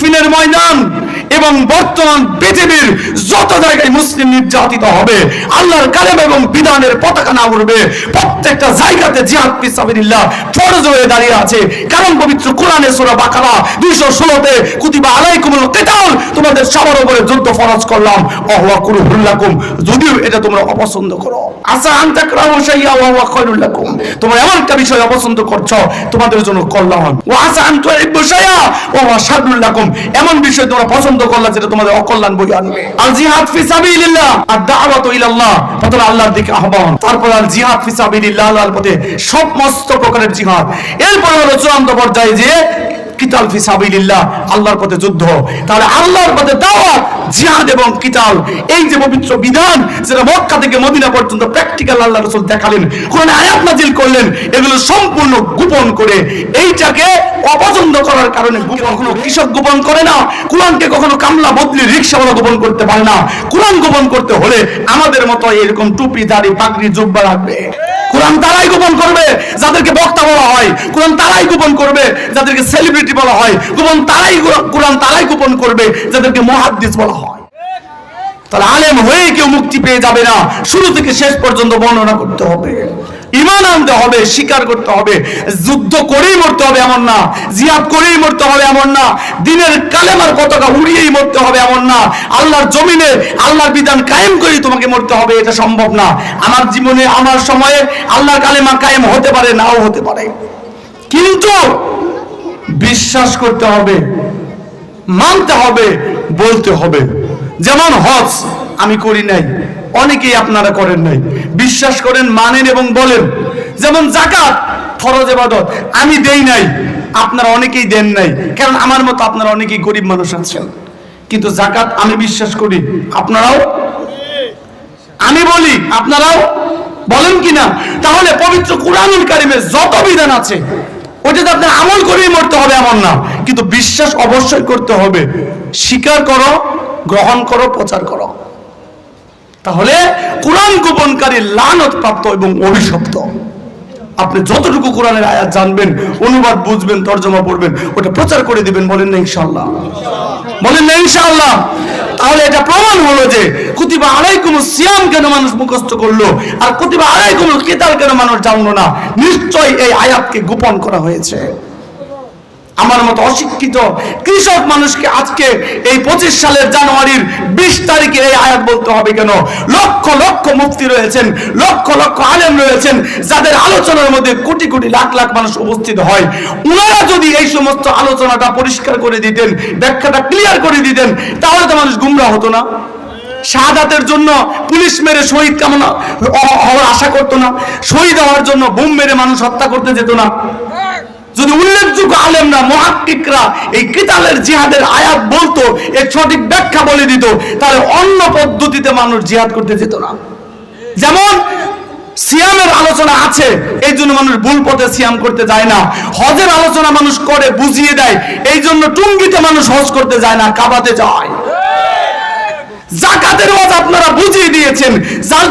সিফিনের ময়দান এবং বর্তমান পৃথিবীর যত জায়গায় মুসলিম নির্যাতিত হবে, আল্লাহর কালেম এবং বিধানের পতাকা না উড়বে, প্রত্যেকটা জায়গাতে জিহাদ ফিসাবিল্লাহ ফরজ হয়ে দাঁড়িয়ে আছে। কারণ পবিত্র কোরআনে সূরা বাকারা 216 তে কুতিবা আলাইকুমুল কিতাল সবার উপরে যুদ্ধ ফরজ করলাম। ওয়া কুরুহুল লাকুম যদিও এটা তোমরা অপছন্দ করো। আসা ওয়া হুয়া তোমরা এমন একটা বিষয় অপছন্দ করছ, তোমাদের জন্য কল্যাণ। আসা ওয়া হুয়া শাররুল লাকুম। এমন বিষয় তোমরা পছন্দ করলা যেটা তোমাদের অকল্যাণ বই আনবে। আল জিহাদ ফি সাবিলিল্লাহ, আর দাওয়াতু ইলাল্লাহ আল্লাহর দিকে আহ্বান। তারপর আল জিহাদ ফি সাবিলিল্লাহ আল্লাহর পথে সমস্ত প্রকারের জিহাদ। এরপর হলো চূড়ান্ত পর্যায়ে যে কিতাল ফি সাবিলিল্লাহ, আল্লাহর পথে যুদ্ধ। তাহলে আল্লাহর পথে দাওয়াত, জিহাদ এবং কিতাল। এই যে পবিত্র বিধান, যেটা মক্কা থেকে মদিনা পর্যন্ত প্র্যাকটিক্যাল আল্লাহ রাসূল দেখালেন, কোরআনে আয়াত নাজিল করলেন, এগুলো সম্পূর্ণ গোপন করে, এইটাকে অপছন্দ করার কারণে কখনো কৃষক গোপন করে না, কোরআনকে কখনো কামলা বদলি রিক্সাওয়ালা গোপন করতে পারে না। কোরআন গোপন করতে হলে আমাদের মতো এরকম টুপি, দাড়ি, পাগড়ি, জুব্বা রাখবে। কোরআন তারাই গোপন করবে, যাদেরকে বক্তা বলা হয়। কোরআন তারাই গোপন করবে, যাদেরকে সেলিব্রিটি বলা হয়। গোপন তারাই কোরআন তারাই গোপন করবে, যাদেরকে মহাদ্দিস বলা হয়। তাহলে আলেম হয়ে কেউ মুক্তি পেয়ে যাবে না। শুরু থেকে শেষ পর্যন্ত বর্ণনা করতে হবে। ইমান আনতে হবে, স্বীকার করতে হবে। যুদ্ধ করেই মরতে হবে এমন না। জিয়াদ করেই মরতে হবে এমন না। দিনের কালেমার পতাকা উড়িয়েই মরতে হবে এমন না। আল্লাহর জমিনে আল্লাহর বিধান কায়েম করেই তোমাকে মরতে হবে, এটা সম্ভব না। আমার জীবনে, আমার সময়ে আল্লাহর কালেমা কায়েম হতে পারে, নাও হতে পারে। কিন্তু বিশ্বাস করতে হবে, মানতে হবে, বলতে হবে। যেমন হজ আমি করি নাই, অনেকেই আপনারা করেন নাই। বিশ্বাস করেন, মানেন এবং বলেন। যেমন জাকাত ফরজ এবাদত আমি দেই নাই, আপনারা অনেকেই দেন নাই। কারণ আমার মতো আপনারা অনেকেই গরিব মানুষ আছেন। কিন্তু জাকাত আমি বিশ্বাস করি। আপনারাও? আমি বলি, আপনারাও? বলেন কিনা তাহলে পবিত্র কোরআনুল কারিমের যত বিধান আছে, ওটাতে আপনার আমল করেই মরতে হবে এমন না। কিন্তু বিশ্বাস অবশ্যই করতে হবে। স্বীকার করো গ্রহণ করো, প্রচার করো। তাহলে কোরআন গোপনকারী লানত প্রাপ্ত এবং অভিশপ্ত। আপনি যতটুকু কোরআনের আয়াত জানবেন, অনুবাদ বুঝবেন, তর্জমা পড়বেন, ওটা প্রচার করে দিবেন, বলেন না ইনশাল্লাহ বলেন না ইনশাআল্লাহ। তাহলে এটা প্রমাণ হলো যে কুতিবা আলাইকুম সিয়াম কেন মানুষ মুখস্থ করল, আর কুতিবা আলাইকুম কিতাল কেন মানুষ জানলো না? নিশ্চয়ই এই আয়াতকে গোপন করা হয়েছে। আমার মতো অশিক্ষিত কৃষক মানুষকে আজকে এই পঁচিশ সালের জানুয়ারির বিশ তারিখে এই আয়াত বলতে হবে কেন? লক্ষ লক্ষ মুক্তি রয়েছেন, লক্ষ লক্ষ আলেম রয়েছেন, যাদের আলোচনার মধ্যে কোটি কোটি লাখ লাখ মানুষ উপস্থিত হয়। ওনারা যদি এই সমস্ত আলোচনাটা পরিষ্কার করে দিতেন, ব্যাখ্যাটা ক্লিয়ার করে দিতেন, তাহলে তো মানুষ গুমরা হতো না। শাহাদাতের জন্য পুলিশ মেরে শহীদ কেমন আশা করতো না। শহীদ হওয়ার জন্য বোম মেরে মানুষ হত্যা করতে যেত না। যদি উল্লেখযোগ্য আলেমরা, মহাক্কিকরা এই কিতালের জিহাদের আয়াত বলতো, এর সঠিক ব্যাখ্যা বলে দিত, তাহলে অন্য পদ্ধতিতে মানুষ জিহাদ করতে যেত না। যেমন, সিয়ামের আলোচনা আছে, এই জন্য মানুষ ভুল পথে সিয়াম করতে যায় না। হজের আলোচনা মানুষ করে, বুঝিয়ে দেয়, এই জন্য টুঙ্গিতে মানুষ হজ করতে যায় না, কাবাতে যায়। জাকাতের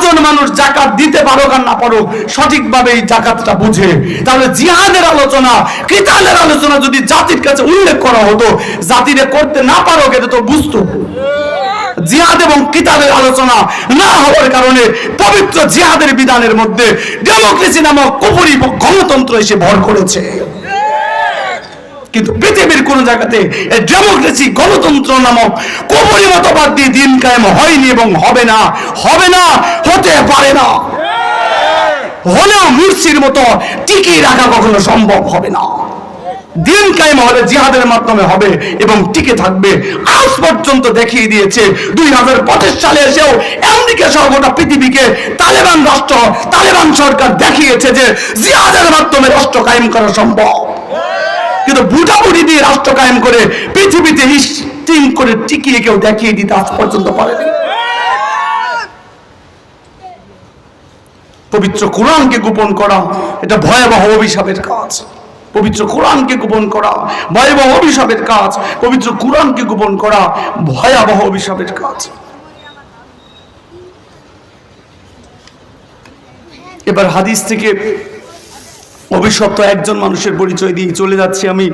জন্য মানুষ জাকাত দিতে পারুক আর না পারুক, সঠিকভাবে এই জাকাতটা বুঝে। তাহলে জিহাদের আলোচনা কিতালের আলোচনা যদি জাতির কাছে উল্লেখ করা হতো, জাতিরে করতে না পারুক, এটা তো বুঝতো। জিহাদ এবং কিতাবের আলোচনা না হওয়ার কারণে পবিত্র জিহাদের বিধানের মধ্যে ডেমোক্রেসি নামক কুপুরি গণতন্ত্র এসে ভর করেছে। কিন্তু পৃথিবীর কোন জায়গাতে ডেমোক্রেসি, গণতন্ত্র নামক কবরি মতবাদ দিয়ে দিন কায়েম হয়নি এবং হবে না হবে না, হতে পারে না। হলেও মুর্শির মতো টিকিয়ে রাখা কখনো সম্ভব হবে না। দিন কায়েম হলে জিহাদের মাধ্যমে হবে এবং টিকে থাকবে। আজ পর্যন্ত দেখিয়ে দিয়েছে দুই হাজার পঁচিশ সালে এসেও আমেরিকা সহ গোটা পৃথিবীকে তালেবান রাষ্ট্র, তালেবান সরকার দেখিয়েছে যে জিহাদের মাধ্যমে রাষ্ট্র কায়েম করা সম্ভব। কিন্তু বুটাবুটি দিয়ে রাষ্ট্র কায়েম করে পৃথিবীতে হিস্টিং করে টিকিয়ে কেউ দেখিয়ে দিতে আজ পর্যন্ত পারেনি। পবিত্র কোরআনকে গোপন করা, এটা ভয়াবহ অভিশাপের কাজ। পবিত্র কোরআনকে গোপন করা, ভয়াবহ অভিশাপের কাজ। পবিত্র কোরআনকে গোপন করা, ভয়াবহ অভিশাপের কাজ। এবার হাদিস থেকে অভিশপ্ত একজন মানুষের পরিচয় দিয়ে চলে যাচ্ছি আমি।